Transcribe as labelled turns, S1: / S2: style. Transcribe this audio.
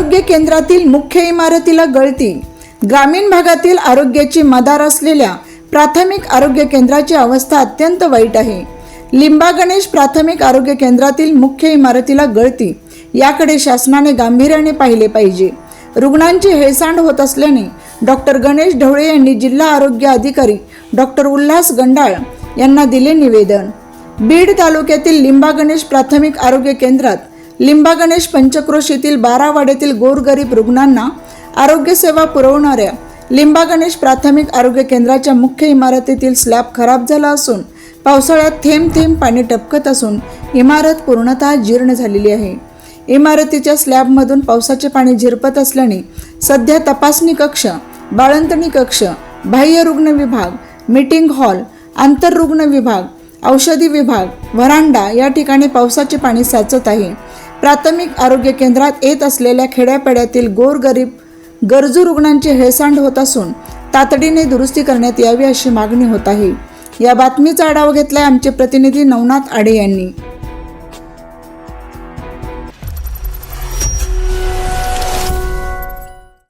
S1: आरोग्य केंद्रातील मुख्य इमारतीला गळती. ग्रामीण भागातील आरोग्याची मदार असलेल्या प्राथमिक आरोग्य केंद्राची अवस्था अत्यंत वाईट आहे. लिंबा गणेश प्राथमिक आरोग्य केंद्रातील मुख्य इमारतीला गळती. याकडे शासनाने गांभीर्याने पाहिले पाहिजे. रुग्णांची हेळसांड होत असल्याने डॉक्टर गणेश ढवळे यांनी जिल्हा आरोग्य अधिकारी डॉक्टर उल्हास गंडाळ यांना दिले निवेदन. बीड तालुक्यातील लिंबा गणेश प्राथमिक आरोग्य केंद्रात लिंबा गणेश पंचक्रोश येथील बारावाड्यातील गोरगरीब रुग्णांना आरोग्य सेवा पुरवणाऱ्या लिंबा गणेश प्राथमिक आरोग्य केंद्राच्या मुख्य इमारतीतील स्लॅब खराब झाला असून पावसाळ्यात थेंब थेंब पाणी टपकत असून इमारत पूर्णतः जीर्ण झालेली आहे. इमारतीच्या स्लॅबमधून पावसाचे पाणी झिरपत असल्याने सध्या तपासणी कक्ष बाळंतणी कक्ष बाह्य रुग्ण विभाग मीटिंग हॉल आंतररुग्ण विभाग औषधी विभाग व्हरांडा या ठिकाणी पावसाचे पाणी साचत आहे. प्राथमिक आरोग्य केंद्रात येत असलेल्या खेड्यापाड्यातील गोरगरीब गरजू रुग्णांची हेळसांड होत असून तातडीने दुरुस्ती करण्यात यावी अशी मागणी होत आहे. या बातमीचा आढावा घेतलाय आमचे प्रतिनिधी नवनाथ आडे यांनी.